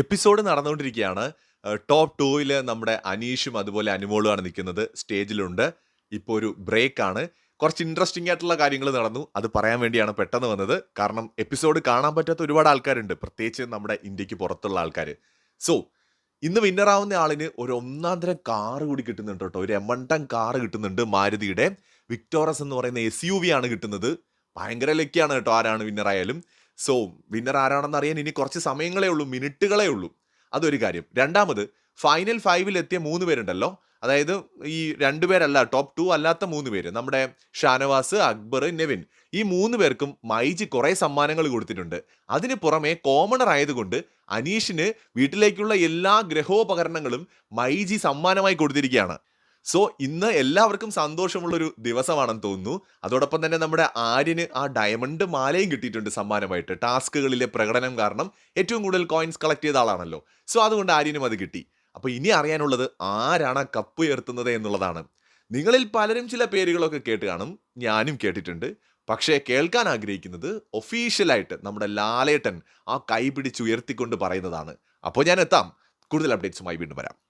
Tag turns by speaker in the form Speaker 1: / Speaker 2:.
Speaker 1: Episode നടന്നുകൊണ്ടിരിക്കുകയാണ്. Top ടൂവിൽ നമ്മുടെ അനീഷും അതുപോലെ അനുമോളുമാണ് നിൽക്കുന്നത്. സ്റ്റേജിലുണ്ട്. ഇപ്പോൾ ഒരു ബ്രേക്ക് ആണ് കുറച്ച് ഇൻട്രസ്റ്റിംഗ് ആയിട്ടുള്ള കാര്യങ്ങൾ നടന്നു. അത് പറയാൻ വേണ്ടിയാണ് പെട്ടെന്ന് വന്നത്. കാരണം എപ്പിസോഡ് കാണാൻ പറ്റാത്ത ഒരുപാട് ആൾക്കാരുണ്ട്. പ്രത്യേകിച്ച് നമ്മുടെ ഇന്ത്യയ്ക്ക് പുറത്തുള്ള ആൾക്കാർ സോ ഇന്ന് വിന്നറാവുന്ന ആളിന് ഒരു ഒന്നാം തരം കാറ് കൂടി കിട്ടുന്നുണ്ട് കേട്ടോ. ഒരു എമണ്ടൻ കാറ് കിട്ടുന്നുണ്ട് മാരുതിയുടെ. വിക്ടോറസ് എന്ന് പറയുന്ന എസ് യു വി ആണ് കിട്ടുന്നത്. ഭയങ്കര ലക്കിയാണ് കേട്ടോ ആരാണ് വിന്നർ ആയാലും. സോ വിന്നർ ആരാണെന്ന് അറിയാൻ ഇനി കുറച്ച് സമയങ്ങളേ ഉള്ളൂ മിനിറ്റുകളേ ഉള്ളൂ. അതൊരു കാര്യം. രണ്ടാമത് ഫൈനൽ ഫൈവിൽ എത്തിയ മൂന്ന് പേരുണ്ടല്ലോ. അതായത് ഈ രണ്ടുപേരല്ല ടോപ്പ് ടു അല്ലാത്ത മൂന്ന് പേര്. നമ്മുടെ ഷാനവാസ് അക്ബർ നെവിൻ. ഈ മൂന്ന് പേർക്കും മൈജി കുറേ സമ്മാനങ്ങൾ കൊടുത്തിട്ടുണ്ട്. അതിന് പുറമെ കോമണർ ആയതുകൊണ്ട് അനീഷിന് വീട്ടിലേക്കുള്ള എല്ലാ ഗ്രഹോപകരണങ്ങളും മൈജി സമ്മാനമായി കൊടുത്തിരിക്കുകയാണ്. സോ ഇന്ന് എല്ലാവർക്കും സന്തോഷമുള്ളൊരു ദിവസമാണെന്ന് തോന്നുന്നു. അതോടൊപ്പം തന്നെ നമ്മുടെ ആര്യന് ആ ഡയമണ്ട് മാലയും കിട്ടിയിട്ടുണ്ട് സമ്മാനമായിട്ട്. ടാസ്കുകളിലെ പ്രകടനം കാരണം ഏറ്റവും കൂടുതൽ കോയിൻസ് കളക്ട് ചെയ്ത ആളാണല്ലോ. സോ അതുകൊണ്ട് ആര്യനും അത് കിട്ടി. അപ്പോൾ ഇനി അറിയാനുള്ളത് ആരാണ് കപ്പ് ഉയർത്തുന്നത് എന്നുള്ളതാണ്. നിങ്ങളിൽ പലരും ചില പേരുകളൊക്കെ കേട്ട് കാണും. ഞാനും കേട്ടിട്ടുണ്ട്. പക്ഷേ കേൾക്കാൻ ആഗ്രഹിക്കുന്നത് ഒഫീഷ്യലായിട്ട് നമ്മുടെ ലാലേട്ടൻ ആ കൈ പിടിച്ച് ഉയർത്തിക്കൊണ്ട് പറയുന്നതാണ്. അപ്പോൾ ഞാൻ എത്താം. കൂടുതൽ അപ്ഡേറ്റ്സുമായി വീണ്ടും വരാം.